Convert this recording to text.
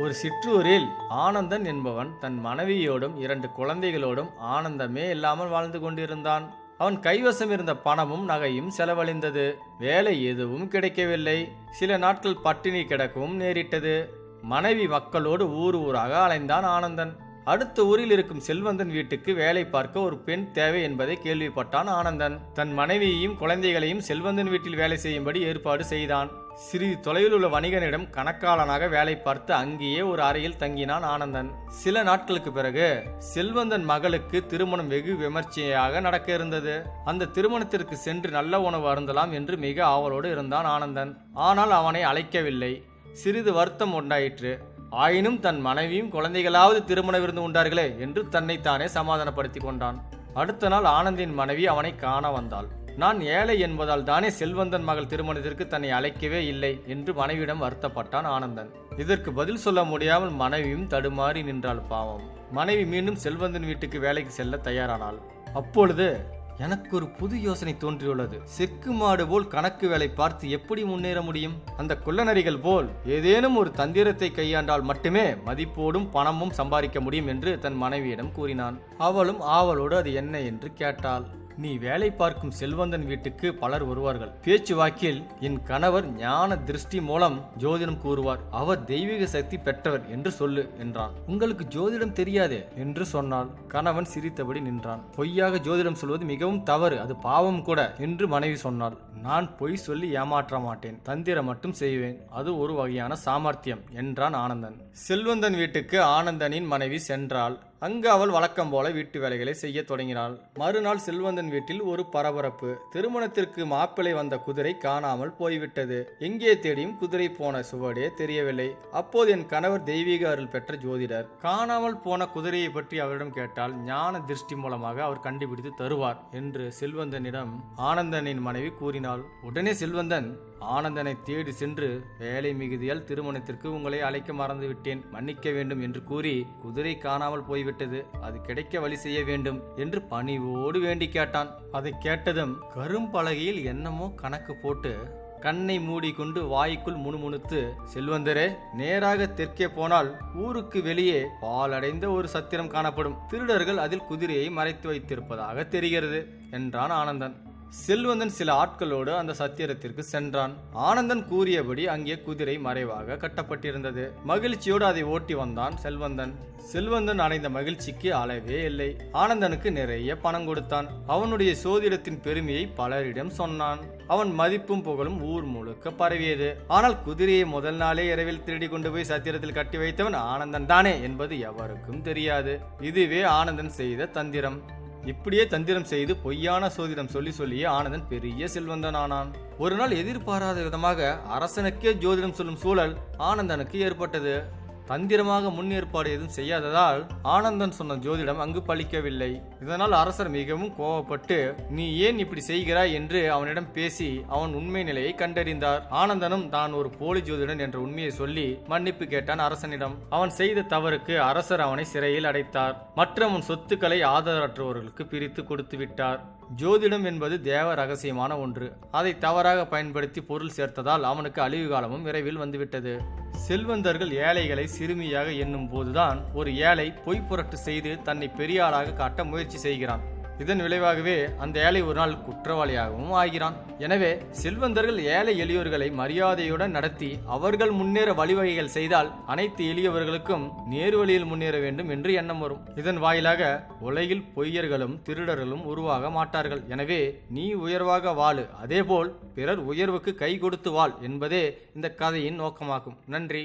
ஒரு சிற்றூரில் ஆனந்தன் என்பவன் தன் மனைவியோடும் இரண்டு குழந்தைகளோடும் ஆனந்தமே இல்லாமல் வாழ்ந்து கொண்டிருந்தான். அவன் கைவசம் இருந்த பணமும் நகையும் செலவழிந்தது. வேலை எதுவும் கிடைக்கவில்லை. சில நாட்கள் பட்டினி கிடக்கவும் நேரிட்டது. மனைவி மக்களோடு ஊர் ஊராக அலைந்தான் ஆனந்தன். அடுத்த ஊரில் இருக்கும் செல்வந்தன் வீட்டுக்கு வேலை பார்க்க ஒரு பெண் தேவை என்பதை கேள்விப்பட்டான் ஆனந்தன். தன் மனைவியையும் குழந்தைகளையும் செல்வந்தன் வீட்டில் வேலை செய்யும்படி ஏற்பாடு செய்தான். சிறிது தொலைவில் உள்ள வணிகனிடம் கணக்காளனாக வேலை பார்த்து அங்கேயே ஒரு அறையில் தங்கினான் ஆனந்தன். சில நாட்களுக்கு பிறகு செல்வந்தன் மகளுக்கு திருமணம் வெகு விமர்சையாக நடக்க இருந்தது. அந்த திருமணத்திற்கு சென்று நல்ல உணவு அருந்தலாம் என்று மிக ஆவலோடு இருந்தான் ஆனந்தன். ஆனால் அவனை அழைக்கவில்லை. சிறிது வருத்தம் உண்டாயிற்று. ஆயினும் தன் மனைவியும் குழந்தைகளாவது திருமண விருந்து உண்டார்களே என்று தன்னைத்தானே சமாதானப்படுத்தி கொண்டான். அடுத்த நாள் ஆனந்தின் மனைவி அவனை காண வந்தாள். நான் ஏழை என்பதால் தானே செல்வந்தன் மகள் திருமணத்திற்கு தன்னை அழைக்கவே இல்லை என்று மனைவியிடம் வருத்தப்பட்டான் ஆனந்தன். இதற்கு பதில் சொல்ல முடியாமல் மனைவியும் தடுமாறி நின்றாள் பாவம். மனைவி மீண்டும் செல்வந்தன் வீட்டுக்கு வேலைக்கு செல்ல தயாரானாள். அப்பொழுது எனக்கு ஒரு புது யோசனை தோன்றியுள்ளது. செக்கு மாடு போல் கணக்கு வேலை பார்த்து எப்படி முன்னேற முடியும்? அந்த குள்ளநரிகள் போல் ஏதேனும் ஒரு தந்திரத்தை கையாண்டால் மட்டுமே மதிப்போடும் பணமும் சம்பாதிக்க முடியும் என்று தன் மனைவியிடம் கூறினான். அவளும் ஆவலோடு அது என்ன என்று கேட்டாள். நீ வேலை பார்க்கும் செல்வந்தன் வீட்டுக்கு பலர் வருவார்கள். பேச்சு வாக்கில் என் கணவர் ஞான திருஷ்டி மூலம் ஜோதிடம் கூறுவார். அவர் தெய்வீக சக்தி பெற்றவர் என்று சொல்லு என்றான். உங்களுக்கு ஜோதிடம் தெரியாதே என்று சொன்னாள் கணவன் சிரித்தபடி நின்றான். பொய்யாக ஜோதிடம் சொல்வது மிகவும் தவறு அது பாவம் கூட என்று மனைவி சொன்னாள். நான் பொய் சொல்லி ஏமாற்ற மாட்டேன் தந்திரம் மட்டும் செய்வேன் அது ஒரு வகையான சாமர்த்தியம் என்றான் ஆனந்தன். செல்வந்தன் வீட்டுக்கு ஆனந்தனின் மனைவி சென்றால் அங்கு அவள் வழக்கம் போல வீட்டு வேலைகளை செய்ய தொடங்கினாள். மறுநாள் செல்வந்தன் வீட்டில் ஒரு பரபரப்பு. திருமணத்திற்கு மாப்பிள்ளை வந்த குதிரை காணாமல் போய்விட்டது. எங்கே தேடியும் குதிரை போன சுவடே தெரியவில்லை. அப்போது என் கணவர் தெய்வீக அருள் பெற்ற ஜோதிடர். காணாமல் போன குதிரையை பற்றி அவரிடம் கேட்டால் ஞான திருஷ்டி மூலமாக அவர் கண்டுபிடித்து தருவார் என்று செல்வந்தனிடம் ஆனந்தனின் மனைவி கூறினாள். உடனே செல்வந்தன் ஆனந்தனை தேடி சென்று வேலை மிகுதியால் திருமணத்திற்கு உங்களை அழைக்க மறந்துவிட்டேன். மன்னிக்க வேண்டும் என்று கூறி குதிரை காணாமல் போய்விட்டது. அது கிடைக்க வழி செய்ய வேண்டும் என்று பணிவோடு வேண்டி கேட்டான். அதை கேட்டதும் கரும்பலகையில் என்னமோ கணக்கு போட்டு கண்ணை மூடிக்கொண்டு வாய்க்குள் முணுமுணுத்து செல்வந்தரே நேராக தெற்கே போனால் ஊருக்கு வெளியே பாலடைந்த ஒரு சத்திரம் காணப்படும். திருடர்கள் அதில் குதிரையை மறைத்து வைத்திருப்பதாக தெரிகிறது என்றான் ஆனந்தன். செல்வந்தன் சில ஆட்களோடு அந்த சத்திரத்திற்கு சென்றான். ஆனந்தன் கூறியபடி அங்கே குதிரை மறைவாக கட்டப்பட்டிருந்தது. மகிழ்ச்சியோடு அதை ஓட்டி வந்தான் செல்வந்தன். செல்வந்தன் அடைந்த மகிழ்ச்சிக்கு அளவே இல்லை. ஆனந்தனுக்கு நிறைய பணம் கொடுத்தான். அவனுடைய சோதிடத்தின் பெருமையை பலரிடம் சொன்னான். அவன் மதிப்பும் புகழும் ஊர் முழுக்க பரவியது. ஆனால் குதிரையை முதல் நாளே இரவில் திருடி கொண்டு போய் சத்திரத்தில் கட்டி வைத்தவன் ஆனந்தன் தானே என்பது எவருக்கும் தெரியாது. இதுவே ஆனந்தன் செய்த தந்திரம். இப்படியே தந்திரம் செய்து பொய்யான சோதிடம் சொல்லி சொல்லியே ஆனந்தன் பெரிய செல்வந்தன் ஆனான் ஒரு நாள் எதிர்பாராத விதமாக அரசனுக்கே ஜோதிடம் சொல்லும் சூழல் ஆனந்தனுக்கு ஏற்பட்டது. தந்திரமாக முன்னேற்பாடு எதுவும் செய்யாததால் ஆனந்தன் சொன்ன ஜோதிடம் அங்கு பலிக்கவில்லை இதனால் அரசர் மிகவும் கோபப்பட்டு நீ ஏன் இப்படி செய்கிறாய்? என்று அவனிடம் பேசி அவன் உண்மை நிலையை கண்டறிந்தார். ஆனந்தனும் தான் ஒரு போலி ஜோதிடன் என்ற உண்மையை சொல்லி மன்னிப்பு கேட்டான் அரசனிடம். அவன் செய்த தவறுக்கு அரசர் அவனை சிறையில் அடைத்தார். மற்ற அவன் சொத்துக்களை ஆதரவற்றவர்களுக்கு பிரித்து கொடுத்து விட்டார். ஜோதிடம் என்பது தேவ ரகசியமான ஒன்று. அதை தவறாக பயன்படுத்தி பொருள் சேர்த்ததால் அவனுக்கு அழிவு காலமும் விரைவில் வந்துவிட்டது. செல்வந்தர்கள் ஏழைகளை சிறுமியாக எண்ணும் போதுதான் ஒரு ஏழை பொய்ப்புரட்டு செய்து தன்னை பெரியாளாக காட்ட முயற்சி செய்கிறான். இதன் விளைவாகவே அந்த ஏழை ஒரு நாள் குற்றவாளியாகவும் ஆகிறான். எனவே செல்வந்தர்கள் ஏழை எளியோர்களை மரியாதையுடன் நடத்தி அவர்கள் முன்னேற வழிவகைகள் செய்தால் அனைத்து எளியவர்களுக்கும் நேரு வழியில் முன்னேற வேண்டும் என்று எண்ணம் வரும். இதன் வாயிலாக உலகில் பொய்யர்களும் திருடர்களும் உருவாக மாட்டார்கள். எனவே நீ உயர்வாக வாழு. அதேபோல் பிறர் உயர்வுக்கு கை கொடுத்து வாழ் என்பதே இந்த கதையின் நோக்கமாகும். நன்றி.